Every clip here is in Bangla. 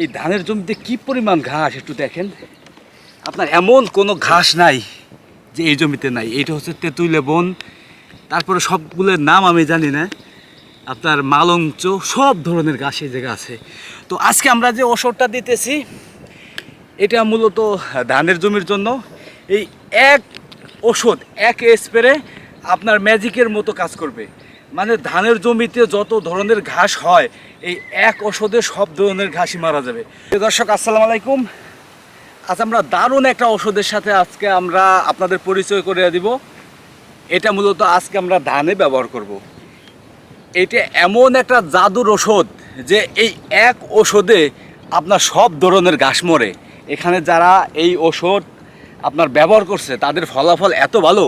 এই ধানের জমিতে কি পরিমাণ ঘাস একটু দেখেন? আপনার এমন কোনো ঘাস নাই যে এই জমিতে নাই। এইটা হচ্ছে তেঁতুইলে বন। তারপরে সবগুলোর নাম আমি জানি না। আপনার মালঞ্চ সব ধরনের ঘাস এই জায়গা আছে। তো আজকে আমরা যে ওষুধটা দিতেছি, এটা মূলত ধানের জমির জন্য। এই এক ওষুধ এক স্প্রে আপনার ম্যাজিকের মতো কাজ করবে। মানে ধানের জমিতে যত ধরনের ঘাস হয়, এই এক ওষুধে সব ধরনের ঘাসই মারা যাবে। দর্শক, আসসালামু আলাইকুম। আজ আমরা দারুণ একটা ওষুধের সাথে আজকে আমরা আপনাদের পরিচয় করে দিব। এটা মূলত আজকে আমরা ধানে ব্যবহার করব। এটা এমন একটা জাদুর ওষুধ যে এই এক ওষুধে আপনার সব ধরনের ঘাস মরে। এখানে যারা এই ওষুধ আপনার ব্যবহার করছে, তাদের ফলাফল এত ভালো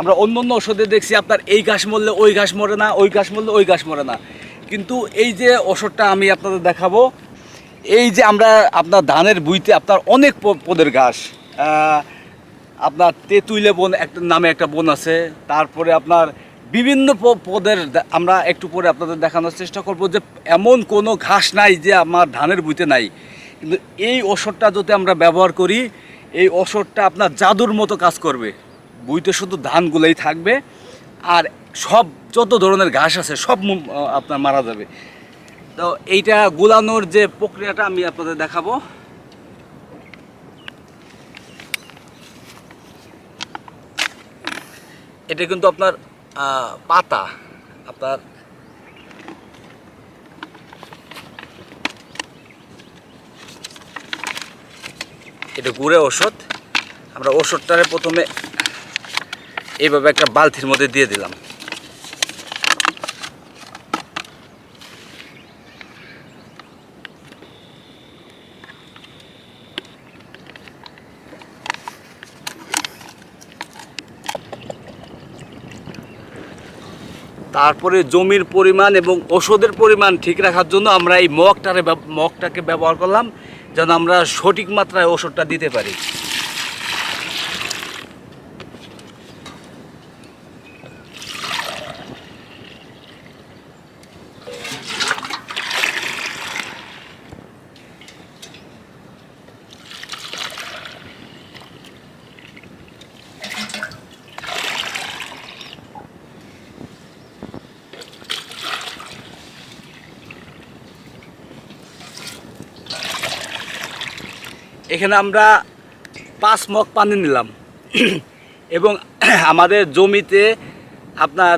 আমরা অন্য অন্য ওষুধে দেখছি আপনার এই ঘাস মরলে ওই ঘাস মরে না, ওই ঘাস মরলে ওই ঘাস মরে না। কিন্তু এই যে ওষুধটা আমি আপনাদের দেখাবো, এই যে আমরা আপনার ধানের বুইতে আপনার অনেক পদের ঘাস আপনার তেঁতুইলে বন একটা নামে একটা বন আছে, তারপরে আপনার বিভিন্ন পদের আমরা একটু পরে আপনাদের দেখানোর চেষ্টা করব যে এমন কোনো ঘাস নাই যে আমার ধানের বুইতে নাই। কিন্তু এই ওষুধটা যদি আমরা ব্যবহার করি, এই ওষুধটা আপনার জাদুর মতো কাজ করবে। বুইতে শুধু ধানগুলোই থাকবে, আর সব যত ধরনের ঘাস আছে সব আপনার মারা যাবে। তো এইটা গুলানোর যে প্রক্রিয়াটা আমি আপনাদের দেখাবো। এটা কিন্তু আপনার পাতা, আপনার এটা গুড়ে ওষুধ। আমরা ওষুধটারে প্রথমে এইভাবে একটা বালতির মধ্যে দিয়ে দিলাম। তারপরে জমির পরিমাণ এবং ওষুধের পরিমাণ ঠিক রাখার জন্য আমরা এই মগটারে মগটাকে ব্যবহার করলাম যেন আমরা সঠিক মাত্রায় ওষুধটা দিতে পারি। এখানে আমরা পাঁচ মগ পানি নিলাম। এবং আমাদের জমিতে আপনার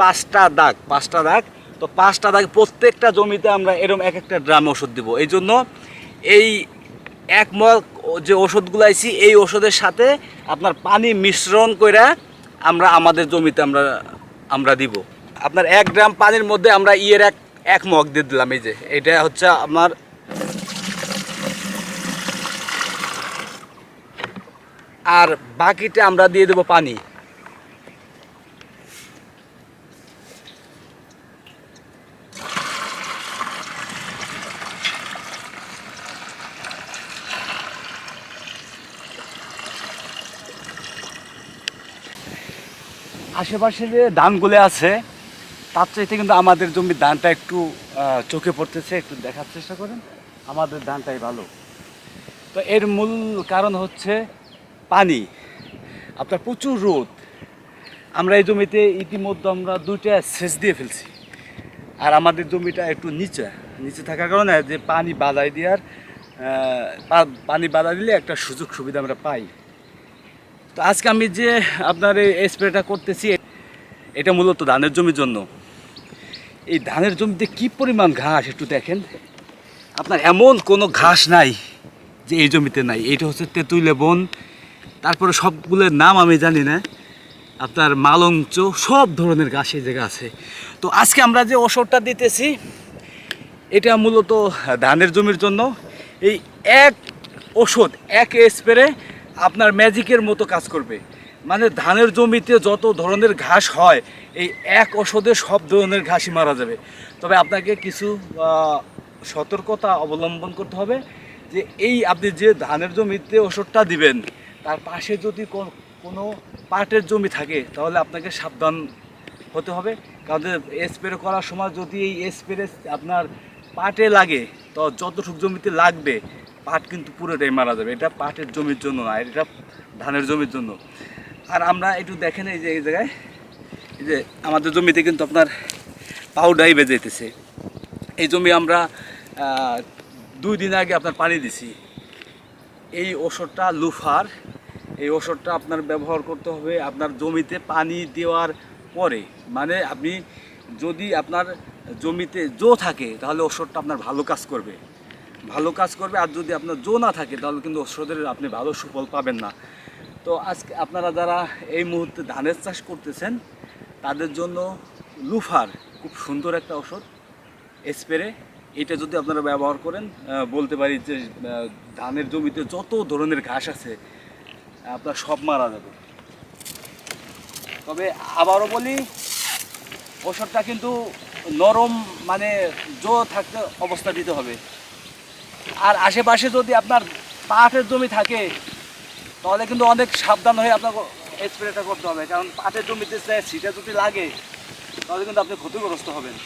পাঁচটা দাগ পাঁচটা দাগ। তো পাঁচটা দাগ প্রত্যেকটা জমিতে আমরা এরকম এক একটা ড্রাম ওষুধ দিব। এই জন্য এই এক মগ যে ওষুধগুলো আইছি, এই ওষুধের সাথে আপনার পানি মিশ্রণ করে আমরা আমাদের জমিতে আমরা আমরা দিব। আপনার এক গ্রাম পানির মধ্যে আমরা ইয়ের এক এক মগ দিয়ে দিলাম। এই যে, এটা হচ্ছে আমার আর বাকিটা আমরা দিয়ে দেবো পানি। আশেপাশে যে ধানগুলো আছে, তার চাইতে কিন্তু আমাদের জমির ধানটা একটু চোখে পড়তেছে, একটু দেখার চেষ্টা করেন। আমাদের ধানটাই ভালো। তো এর মূল কারণ হচ্ছে পানি, আপনার প্রচুর রোদ। আমরা এই জমিতে ইতিমধ্যে আমরা দুইটা সেচ দিয়ে ফেলছি। আর আমাদের জমিটা একটু নিচে নিচে থাকার কারণে যে পানি বাদাই দেওয়ার পানি বাধা দিলে একটা সুযোগ সুবিধা আমরা পাই। তো আজকে আমি যে আপনার এই স্প্রেটা করতেছি, এটা মূলত ধানের জমির জন্য। এই ধানের জমিতে কি পরিমাণ ঘাস একটু দেখেন। আপনার এমন কোনো ঘাস নাই যে এই জমিতে নাই। এইটা হচ্ছে তেঁতুইলে বন তারপরে সবগুলোর নাম আমি জানি না। আপনার মালঞ্চ সব ধরনের ঘাস এই জায়গা আছে। তো আজকে আমরা যে ওষুধটা দিতেছি, এটা মূলত ধানের জমির জন্য। এই এক ওষুধ, এক স্প্রে আপনার ম্যাজিকের মতো কাজ করবে। মানে ধানের জমিতে যত ধরনের ঘাস হয়, এই এক ওষুধে সব ধরনের ঘাসই মারা যাবে। তবে আপনাকে কিছু সতর্কতা অবলম্বন করতে হবে যে এই আপনি যে ধানের জমিতে ওষুধটা দিবেন তার পাশে যদি কোনো পাটের জমি থাকে, তাহলে আপনাকে সাবধান হতে হবে। কারণ স্প্রে করার সময় যদি এই স্প্রে আপনার পাটে লাগে, তো যতটুক জমিতে লাগবে, পাট কিন্তু পুরোটাই মারা যাবে। এটা পাটের জমির জন্য না, এটা ধানের জমির জন্য। আর আমরা একটু দেখেন এই যে, এই জায়গায়, এই যে আমাদের জমিতে কিন্তু আপনার পাউডাই বেজেতেছে এই জমি আমরা দুই দিন আগে আপনার পানি দিছি। এই ওষুধটা লুফার এই ওষুধটা আপনার ব্যবহার করতে হবে আপনার জমিতে পানি দেওয়ার পরে। মানে আপনি যদি আপনার জমিতে জো থাকে, তাহলে ওষুধটা আপনার ভালো কাজ করবে। ভালো কাজ করবে, আর যদি আপনার জো না থাকে, তাহলে কিন্তু ওষুধের আপনি ভালো সুফল পাবেন না। তো আজকে আপনারা যারা এই মুহূর্তে ধানের চাষ করতেছেন, তাদের জন্য লুফার খুব সুন্দর একটা ওষুধ স্প্রে এটা যদি আপনারা ব্যবহার করেন বলতে পারি যে ধানের জমিতে যত ধরনের ঘাস আছে আপনার সব মারা যাবে। তবে আবারও বলি, ওষুধটা কিন্তু নরম মানে জো থাকতে অবস্থা দিতে হবে। আর আশেপাশে যদি আপনার পাটের জমি থাকে, তাহলে কিন্তু অনেক সাবধান হয়ে আপনাকে স্প্রেটা করতে হবে। কারণ পাটের জমিতে সিটা যদি লাগে, তাহলে কিন্তু আপনি ক্ষতিগ্রস্ত হবেন।